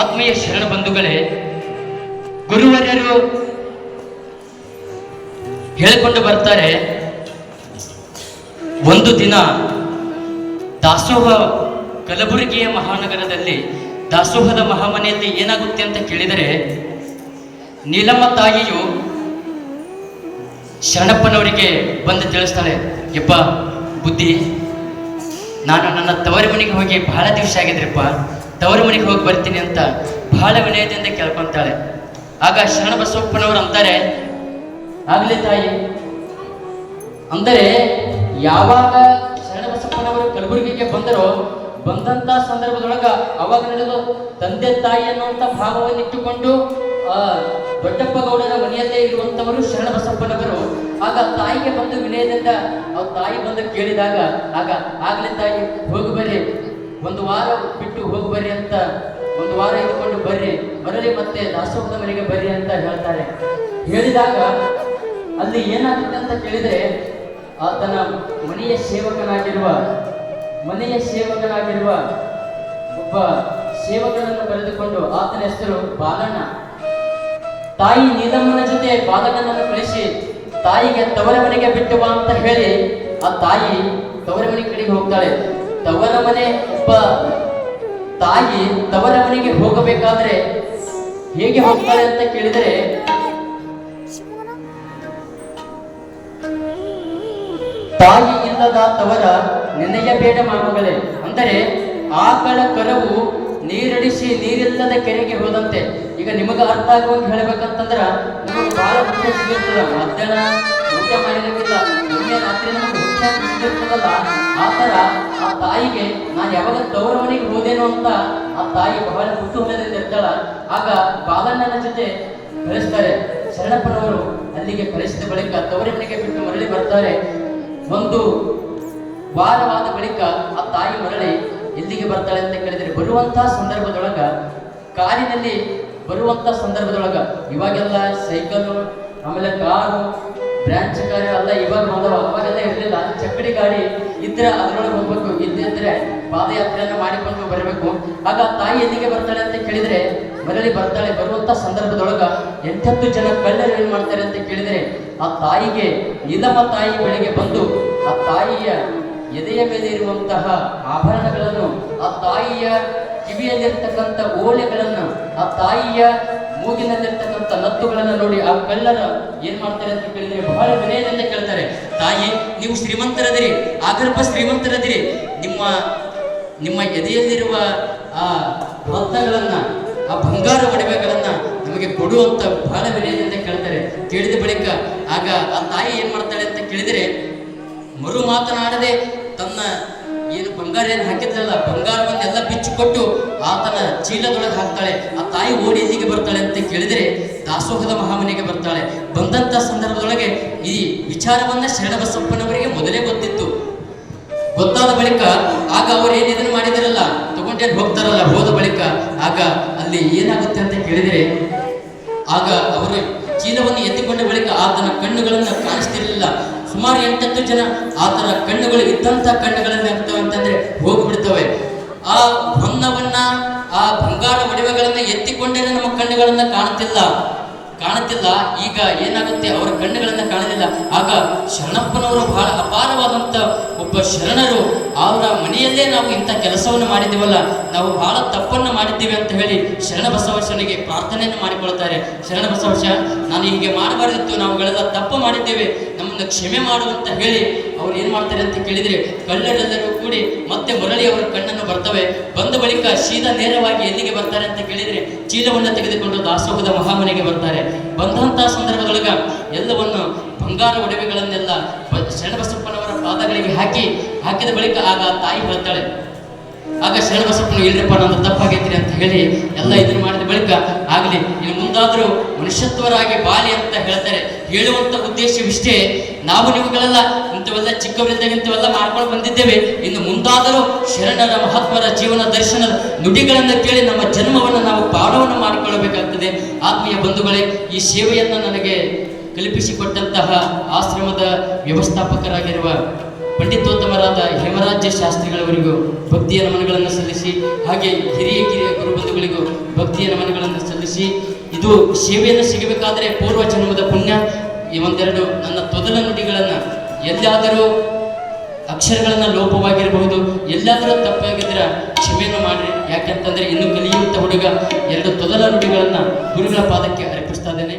ಆತ್ಮೀಯ ಶರಣ ಬಂಧುಗಳೇ, ಗುರುವರ್ಯರು ಹೇಳಿಕೊಂಡು ಬರ್ತಾರೆ, ಒಂದು ದಿನ ದಾಸೋಹ ಕಲಬುರಗಿಯ ಮಹಾನಗರದಲ್ಲಿ ದಾಸೋಹದ ಮಹಾಮನೆಯಲ್ಲಿ ಏನಾಗುತ್ತೆ ಅಂತ ಕೇಳಿದರೆ, ನೀಲಮ್ಮ ತಾಯಿಯು ಶರಣಪ್ಪನವರಿಗೆ ಬಂದು ತಿಳಿಸ್ತಾಳೆ, ಯಪ್ಪ, ಬುದ್ಧಿ, ನಾನು ನನ್ನ ತವರಿ ಮನೆಗೆ ಹೋಗಿ ಬಹಳ ದಿವಸ ಆಗಿದ್ರಪ್ಪ ತವರ ಮನೆಗೆ ಹೋಗಿ ಬರ್ತೀನಿ ಅಂತ ಬಹಳ ವಿನಯದಿಂದ ಕೇಳ್ಕೊಂತಾಳೆ. ಆಗ ಶರಣ ಬಸವಪ್ಪನವರು ಅಂತಾರೆ, ಆಗ್ಲಿ ತಾಯಿ. ಅಂದರೆ, ಯಾವಾಗ ಶರಣ ಬಸಪ್ಪನವರು ಕಲಬುರಗಿಗೆ ಬಂದರೋ, ಬಂದಂತ ಸಂದರ್ಭದೊಳಗ ಅವಾಗ ನಡೆದು ತಂದೆ ತಾಯಿ ಅನ್ನುವಂಥ ಭಾವವನ್ನು ಇಟ್ಟುಕೊಂಡು ದೊಡ್ಡಪ್ಪ ಗೌಡರ ಮನೆಯಲ್ಲೇ ಇರುವಂತವರು ಶರಣ ಬಸಪ್ಪನವರು ಆಗ ತಾಯಿಗೆ ಬಂದು ವಿನಯದಿಂದ ಅವ್ರ ತಾಯಿ ಬಂದು ಕೇಳಿದಾಗ, ಆಗ, ಆಗ್ಲಿ ತಾಯಿ, ಹೋಗಿ ಬರ್ರಿ. ಒಂದು ವಾರ ಬಿಟ್ಟು ಹೋಗಿ ಬರ್ರಿ ಅಂತ, ಒಂದು ವಾರ ಇದ್ಕೊಂಡು ಬರ್ರಿ. ಬರಲಿ ಮತ್ತೆ ದಾಸೋಹದ ಮನೆಗೆ ಬರ್ರಿ ಅಂತ ಹೇಳ್ತಾರೆ. ಹೇಳಿದಾಗ ಅಲ್ಲಿ ಏನಾಗುತ್ತೆ ಅಂತ ಕೇಳಿದ್ರೆ, ಆತನ ಮನೆಯ ಸೇವಕನಾಗಿರುವ ಮನೆಯ ಸೇವಕನಾಗಿರುವ ಒಬ್ಬ ಸೇವಕನನ್ನು ಕರೆದುಕೊಂಡು ಆತನ ಹೆಸರು ಬಾಲಣ್ಣ. ತಾಯಿ ನೀಲಮ್ಮನ ಜೊತೆ ಬಾಲಣ್ಣನನ್ನು ಕಳಿಸಿ, ತಾಯಿಗೆ ತವರ ಮನೆಗೆ ಬಿಟ್ಟು ಬಾ ಅಂತ ಹೇಳಿ ಆ ತಾಯಿ ತವರ ಮನೆ ಕಡೆಗೆ ಹೋಗ್ತಾಳೆ. ತವರ ಮನೆ ಒಬ್ಬ ತಾಯಿ ತವರ ಮನೆಗೆ ಹೋಗಬೇಕಾದ್ರೆ ಹೇಗೆ ಹೋಗ್ತಾಳೆ ಅಂತ ಕೇಳಿದರೆ, ತಾಯಿ ಇಲ್ಲದ ತವರ ನೆನೆಯಬೇಡ ಮಾಮಗಳೇ ಅಂದರೆ ಆಕಳ ಕರವು ನೀರಡಿಸಿ ನೀರಿಲ್ಲದ ಕೆರೆಗೆ ಹೋದಂತೆ. ಈಗ ನಿಮಗೆ ಅರ್ಥ ಆಗುವಂಗೆ ಹೇಳ್ಬೇಕಂತಂದ್ರ ಮುಖ್ಯ ಸಿಗುತ್ತದ ಮಧ್ಯಾಹ್ನ ಊಟ ಮಾಡಿರಕ್ಕಿಲ್ಲ ನಿನ್ನೆ ರಾತ್ರಿ ನಮಗೆ ಹೊಟ್ಟೆ ಸಿಗುತ್ತದಲ್ಲ ಆ ಥರ ಆ ತಾಯಿಗೆ ನಾನು ಯಾವಾಗ ತವರ ಮನೆಗೆ ಹೋದೇನೋ ಅಂತ ಆ ತಾಯಿ ಬಹಳ ಕುತೂಹಲದಿಂದ ಇರ್ತಾಳ. ಆಗ ಬಾಲಣ್ಣನ ಜೊತೆ ಕಳಿಸ್ತಾರೆ ಶರಣಪ್ಪನವರು ಅಲ್ಲಿಗೆ ಕಳಿಸಿದ ಬಳಿಕ ತವರ ಮನೆಗೆ ಬಿಟ್ಟು ಮರಳಿ ಬರ್ತಾರೆ. ಒಂದು ವಾರವಾದ ಬಳಿಕ ಆ ತಾಯಿ ಮರಳಿ ಎಲ್ಲಿಗೆ ಬರ್ತಾಳೆ ಅಂತ ಕೇಳಿದರೆ ಬರುವಂತಹ ಸಂದರ್ಭದೊಳಗ, ಕಾರಿನಲ್ಲಿ ಬರುವಂತ ಸಂದರ್ಭದೊಳಗ ಇವಾಗೆಲ್ಲ ಸೈಕಲ್ ಆಮೇಲೆ ಕಾರು ಬ್ರಾಂಚ್ ಕಾರು ಅಲ್ಲ, ಇವಾಗ ಬಂದವ ಅವಾಗೆಲ್ಲ ಇರಲಿಲ್ಲ. ಚಕ್ಕಡಿ ಗಾಡಿ ಇದ್ರೆ ಅದರೊಳಗೆ ಹೋಗ್ಬೇಕು. ಇದ್ದಿದ್ರೆ ಪಾದಯಾತ್ರೆಯನ್ನು ಮಾಡಿಕೊಂಡು ಬರಬೇಕು. ಆಗ ತಾಯಿ ಎಲ್ಲಿಗೆ ಬರ್ತಾಳೆ ಅಂತ ಕೇಳಿದ್ರೆ, ಮರಳಿ ಬರ್ತಾಳೆ. ಬರುವಂತ ಸಂದರ್ಭದೊಳಗ ಎಂಟತ್ತು ಜನ ಕಳ್ಳರು ಏನ್ ಮಾಡ್ತಾರೆ ಅಂತ ಕೇಳಿದ್ರೆ, ಆ ತಾಯಿಗೆ ಇಲಮ ತಾಯಿ ಬಳಿಗೆ ಬಂದು ಆ ತಾಯಿಯ ಎದೆಯ ಮೇಲೆ ಇರುವಂತಹ ಆಭರಣಗಳನ್ನು, ಆ ತಾಯಿಯ ಕಿವಿಯಲ್ಲಿರ್ತಕ್ಕಂಥ ಓಲೆಗಳನ್ನು, ಆ ತಾಯಿಯ ಮೂಗಿನಲ್ಲಿರ್ತಕ್ಕಂಥ ನತ್ತುಗಳನ್ನು ನೋಡಿ ಆ ಕಳ್ಳರ ಏನ್ ಮಾಡ್ತಾರೆ ಅಂತ ಕೇಳಿದ್ರೆ ಬಹಳ ವಿನಯದಿಂದ ಕೇಳ್ತಾರೆ, ತಾಯಿ, ನೀವು ಶ್ರೀಮಂತರದಿರಿ ಆಗರ್ಭ ಶ್ರೀಮಂತರದಿರಿ. ನಿಮ್ಮ ನಿಮ್ಮ ಎದೆಯಲ್ಲಿರುವ ಆ ರತ್ನಗಳನ್ನ ಆ ಬಂಗಾರ ಒಡವೆಗಳನ್ನ ನಮಗೆ ಕೊಡು ಅಂತ ಬಹಳ ವಿನಯದಿಂದ ಕೇಳ್ತಾರೆ. ಕೇಳಿದ ಬಳಿಕ ಆಗ ಆ ತಾಯಿ ಏನ್ ಮಾಡ್ತಾಳೆ ಅಂತ ಕೇಳಿದರೆ, ಮರು ಮಾತನಾಡದೆ ತನ್ನ ಏನು ಬಂಗಾರ ಏನು ಹಾಕಿದ್ರಲ್ಲ, ಬಂಗಾರವನ್ನೆಲ್ಲ ಬಿಚ್ಚಿಕೊಟ್ಟು ಆತನ ಚೀಲದೊಳಗೆ ಹಾಕ್ತಾಳೆ. ಆ ತಾಯಿ ಓಡಿ ಎಲ್ಲಿಗೆ ಬರ್ತಾಳೆ ಅಂತ ಕೇಳಿದ್ರೆ ದಾಸೋಹದ ಮಹಾಮನೆಗೆ ಬರ್ತಾಳೆ. ಬಂದಂತ ಸಂದರ್ಭದೊಳಗೆ ಈ ವಿಚಾರವನ್ನ ಶರಣಬಸಪ್ಪನವರಿಗೆ ಮೊದಲೇ ಗೊತ್ತಿತ್ತು. ಗೊತ್ತಾದ ಬಳಿಕ ಆಗ ಅವರು ಏನೇನು ಇದನ್ನ ಮಾಡಿದಿರಲ್ಲ, ತಗೊಂಡೇನ್ ಹೋಗ್ತಾರಲ್ಲ ಹೋದ ಬಳಿಕ, ಆಗ ಅಲ್ಲಿ ಏನಾಗುತ್ತೆ ಅಂತ ಕೇಳಿದ್ರೆ ಆಗ ಅವರು ಚೀಲವನ್ನು ಎತ್ತಿಕೊಂಡ ಬಳಿಕ ಆತನ ಕಣ್ಣುಗಳನ್ನ ಕಾಣಿಸ್ತಿರಲಿಲ್ಲ. ಸುಮಾರು ಎಂಟತ್ತು ಜನ ಆತನ ಕಣ್ಣುಗಳು ಇದ್ದಂತ ಕಣ್ಣುಗಳನ್ನು ಹೋಗ್ಬಿಡ್ತವೆ. ಆ ಹೊನ್ನವನ್ನ ಆ ಬಂಗಾರ ಒಡವೆಗಳನ್ನ ಎತ್ತಿಕೊಂಡರೆ ನಮ್ಮ ಕಣ್ಣುಗಳನ್ನ ಕಾಣುತ್ತಿಲ್ಲ. ಕಾಣುತ್ತಿಲ್ಲ, ಈಗ ಏನಾಗುತ್ತೆ? ಅವರ ಕಣ್ಣುಗಳನ್ನ ಕಾಣಲಿಲ್ಲ. ಆಗ ಶರಣಪ್ಪನವರು ಬಹಳ ಅಪಾರವಾದಂತ ಒಬ್ಬ ಶರಣರು ಅವರ ಮನೆಯಲ್ಲೇ ನಾವು ಇಂಥ ಕೆಲಸವನ್ನು ಮಾಡಿದ್ದೇವಲ್ಲ. ನಾವು ಬಹಳ ತಪ್ಪನ್ನು ಮಾಡಿದ್ದೇವೆ ಅಂತ ಹೇಳಿ ಶರಣ ಬಸವಶನಿಗೆ ಪ್ರಾರ್ಥನೆಯನ್ನು ಮಾಡಿಕೊಳ್ತಾರೆ. ಶರಣ ಬಸವಶ ನಾನು ಹೀಗೆ ಮಾಡಬಾರ್ದಿತ್ತು, ನಾವುಗಳೆಲ್ಲ ತಪ್ಪು ಮಾಡಿದ್ದೇವೆ, ನಮ್ಮನ್ನು ಕ್ಷಮೆ ಮಾಡು ಅಂತ ಹೇಳಿ ಅವ್ರು ಏನ್ ಮಾಡ್ತಾರೆ ಅಂತ ಕೇಳಿದ್ರೆ ಕಳ್ಳರೆಲ್ಲರೂ ಕೂಡಿ ಮತ್ತೆ ಮುರಳಿ ಅವರ ಕಣ್ಣನ್ನು ಬರ್ತವೆ. ಬಂದ ಬಳಿಕ ಸೀದಾ ನೇರವಾಗಿ ಎಲ್ಲಿಗೆ ಬರ್ತಾರೆ ಅಂತ ಕೇಳಿದ್ರೆ ಚೀಲವನ್ನು ತೆಗೆದುಕೊಂಡು ದಾಸೋಹದ ಮಹಾಮನೆಗೆ ಬರ್ತಾರೆ. ಬಂದಂತಹ ಸಂದರ್ಭದೊಳಗ ಎಲ್ಲವನ್ನು ಬಂಗಾರ ಒಡವೆಗಳನ್ನೆಲ್ಲ ಶರಣಬಸಪ್ಪನವರ ಪಾದಗಳಿಗೆ ಹಾಕಿ, ಹಾಕಿದ ಬಳಿಕ ಆಗ ತಾಯಿ ಬರ್ತಾಳೆ ಆಗ ಶರಣಬಸಪ್ಪನ ಇಲ್ರಿಪ್ಪ ನಂದು ತಪ್ಪಾಗೈತ್ರಿ ಅಂತ ಹೇಳಿ ಎಲ್ಲ ಇದನ್ನು ಮಾಡಿದ ಬಳಿಕ ಆಗಲಿ, ಇನ್ನು ಮುಂದಾದರೂ ಮನುಷ್ಯತ್ವರಾಗಿ ಬಾಲಿ ಅಂತ ಹೇಳ್ತಾರೆ, ಹೇಳುವಂತ ಉದ್ದೇಶವಿಷ್ಟೇ. ನಾವು ನೀವುಗಳೆಲ್ಲ ಇಂಥವೆಲ್ಲ ಚಿಕ್ಕವರಿಂದ ಇಂಥವೆಲ್ಲ ಮಾಡ್ಕೊಂಡು ಬಂದಿದ್ದೇವೆ. ಇನ್ನು ಮುಂದಾದರೂ ಶರಣರ ಮಹತ್ವರ ಜೀವನ ದರ್ಶನದ ನುಡಿಗಳನ್ನು ಕೇಳಿ ನಮ್ಮ ಜನ್ಮವನ್ನು ನಾವು ಪಾಠವನ್ನು ಮಾಡಿಕೊಳ್ಳಬೇಕಾಗ್ತದೆ. ಆತ್ಮೀಯ ಬಂಧುಗಳೇ, ಈ ಸೇವೆಯನ್ನು ನನಗೆ ಕಲ್ಪಿಸಿಕೊಟ್ಟಂತಹ ಆಶ್ರಮದ ವ್ಯವಸ್ಥಾಪಕರಾಗಿರುವ ಪಂಡಿತೋತ್ತಮರಾದ ಹೇಮರಾಜ್ಯ ಶಾಸ್ತ್ರಿಗಳವರಿಗೂ ಭಕ್ತಿಯ ನಮನಗಳನ್ನು ಸಲ್ಲಿಸಿ, ಹಾಗೆ ಹಿರಿಯ ಕಿರಿಯ ಗುರುಬಂಧುಗಳಿಗೂ ಭಕ್ತಿಯ ನಮನಗಳನ್ನು ಸಲ್ಲಿಸಿ, ಇದು ಸೇವೆಯನ್ನು ಸಿಗಬೇಕಾದರೆ ಪೂರ್ವ ಜನ್ಮದ ಪುಣ್ಯ. ಈ ಒಂದೆರಡು ನನ್ನ ತೊದಲ ನುಡಿಗಳನ್ನು ಎಲ್ಲಾದರೂ ಅಕ್ಷರಗಳನ್ನು ಲೋಪವಾಗಿರಬಹುದು ಎಲ್ಲಾದರೂ ತಪ್ಪಾಗಿದ್ದರೆ ಕ್ಷಮೆಯನ್ನು ಮಾಡಿರಿ. ಯಾಕೆಂತಂದರೆ ಇನ್ನು ಕಲಿಯುವಂಥ ಹುಡುಗ ಎರಡು ತೊದಲ ನುಡಿಗಳನ್ನು ಗುರುಗಳ ಪಾದಕ್ಕೆ ಅರ್ಪಿಸ್ತಾ ಇದ್ದೇನೆ.